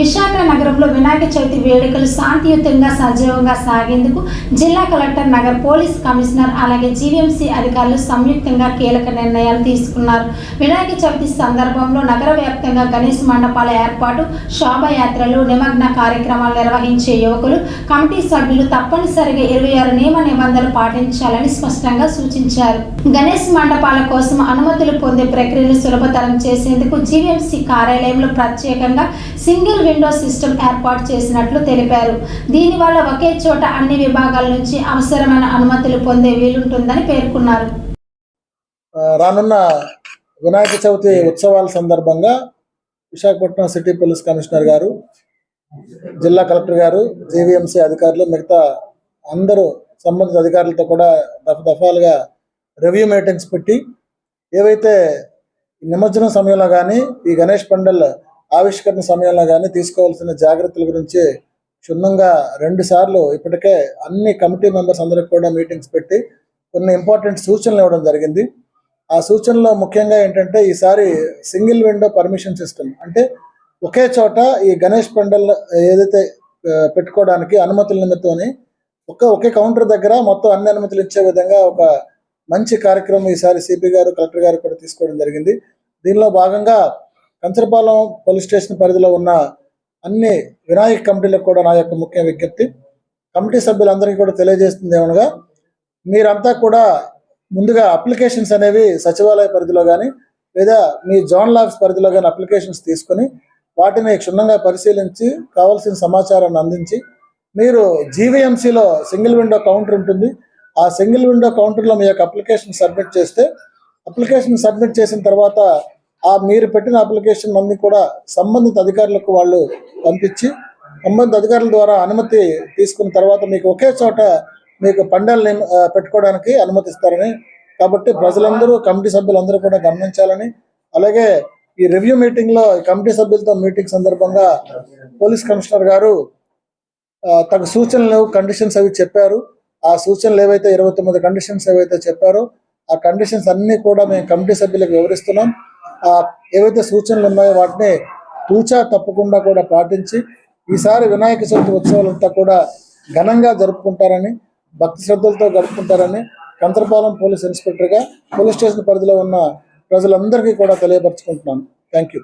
విశాఖ నగరంలో వినాయక చవితి వేడుకలు శాంతియుతంగా సజీవంగా సాగేందుకు జిల్లా కలెక్టర్ నగర్ పోలీస్ కమిషనర్ అలాగే జీవీఎంసీ అధికారులు సంయుక్తంగా కీలక నిర్ణయాలు తీసుకున్నారు. వినాయక చవితి సందర్భంలో నగర వ్యాప్తంగా గణేష్ మండపాల ఏర్పాటు శోభయాత్రలు నిమగ్న కార్యక్రమాలు నిర్వహించే యువకులు కమిటీ సభ్యులు తప్పనిసరిగా ఇరవై ఆరు నియమ నిబంధనలు పాటించాలని స్పష్టంగా సూచించారు. గణేష్ మండపాల కోసం అనుమతులు పొందే ప్రక్రియను సులభతరం చేసేందుకు జీవీఎంసీ కార్యాలయంలో ప్రత్యేకంగా సింగిల్ విండో సిస్టమ్ ఏర్పాటు చేసినట్లు తెలిపారు. దీనివల్ల ఒకే చోట అన్ని విభాగాల నుంచి అవసరమైన అనుమతులు పొందే వీలుంటుందని పేర్కొన్నారు. రానున్న వినాయక చవితి ఉత్సవాల సందర్భంగా విశాఖపట్నం సిటీ పోలీస్ కమిషనర్ గారు జిల్లా కలెక్టర్ గారు జేవీఎంసీ అధికారులు మిగతా అందరూ సంబంధిత అధికారులతో కూడా దఫ దఫాలుగా రివ్యూ మీటింగ్స్ పెట్టి ఏవైతే ఈ నిమజ్జనం సమయంలో కానీ ఈ గణేష్ పండల్ ఆవిష్కరణ సమయంలో కానీ తీసుకోవాల్సిన జాగ్రత్తల గురించి క్షుణ్ణంగా రెండు సార్లు ఇప్పటికే అన్ని కమిటీ మెంబర్స్ అందరికి కూడా మీటింగ్స్ పెట్టి కొన్ని ఇంపార్టెంట్ సూచనలు ఇవ్వడం జరిగింది. ఆ సూచనలో ముఖ్యంగా ఏంటంటే ఈసారి సింగిల్ విండో పర్మిషన్ సిస్టమ్ అంటే ఒకే చోట ఈ గణేష్ పండల్ ఏదైతే పెట్టుకోవడానికి అనుమతుల నిమిత్తం ఒక ఒకే కౌంటర్ దగ్గర మొత్తం అన్ని అనుమతులు ఇచ్చే విధంగా ఒక మంచి కార్యక్రమం ఈసారి సిపి గారు కలెక్టర్ గారు కూడా తీసుకోవడం జరిగింది. దీనిలో భాగంగా కంచరపాలెం పోలీస్ స్టేషన్ పరిధిలో ఉన్న అన్ని వినాయక కమిటీలకు కూడా నా యొక్క ముఖ్య విజ్ఞప్తి. కమిటీ సభ్యులందరికీ కూడా తెలియజేస్తుంది ఏమనగా మీరంతా కూడా ముందుగా అప్లికేషన్స్ అనేవి సచివాలయ పరిధిలో కానీ లేదా మీ జోన్ ల్యాబ్స్ పరిధిలో కానీ అప్లికేషన్స్ తీసుకొని వాటిని క్షుణ్ణంగా పరిశీలించి కావాల్సిన సమాచారాన్ని అందించి మీరు జీవీఎంసీలో సింగిల్ విండో కౌంటర్ ఉంటుంది. ఆ సింగిల్ విండో కౌంటర్లో మీ యొక్క అప్లికేషన్ సబ్మిట్ చేస్తే అప్లికేషన్ సబ్మిట్ చేసిన తర్వాత ఆ మీరు పెట్టిన అప్లికేషన్ అన్ని కూడా సంబంధిత అధికారులకు వాళ్ళు పంపించి సంబంధిత అధికారుల ద్వారా అనుమతి తీసుకున్న తర్వాత మీకు ఒకే చోట మీకు పండాలని పెట్టుకోవడానికి అనుమతిస్తారని కాబట్టి ప్రజలందరూ కమిటీ సభ్యులందరూ కూడా గమనించాలని అలాగే ఈ రివ్యూ మీటింగ్లో ఈ కమిటీ సభ్యులతో మీటింగ్ సందర్భంగా పోలీస్ కమిషనర్ గారు తగు సూచనలు కండిషన్స్ అవి చెప్పారు. ఆ సూచనలు ఏవైతే ఇరవై తొమ్మిది కండిషన్స్ ఏవైతే చెప్పారో ఆ కండిషన్స్ అన్ని కూడా మేము కమిటీ సభ్యులకు వివరిస్తున్నాం. ఏవైతే సూచనలు ఉన్నాయో వాటిని తూచా తప్పకుండా కూడా పాటించి ఈసారి వినాయక చవితి ఉత్సవాలంతా కూడా ఘనంగా జరుపుకుంటారని భక్తి శ్రద్ధలతో జరుపుకుంటారని కంతరపాలెం పోలీస్ ఇన్స్పెక్టర్గా పోలీస్ స్టేషన్ పరిధిలో ఉన్న ప్రజలందరికీ కూడా తెలియపరచుకుంటున్నాను. Thank you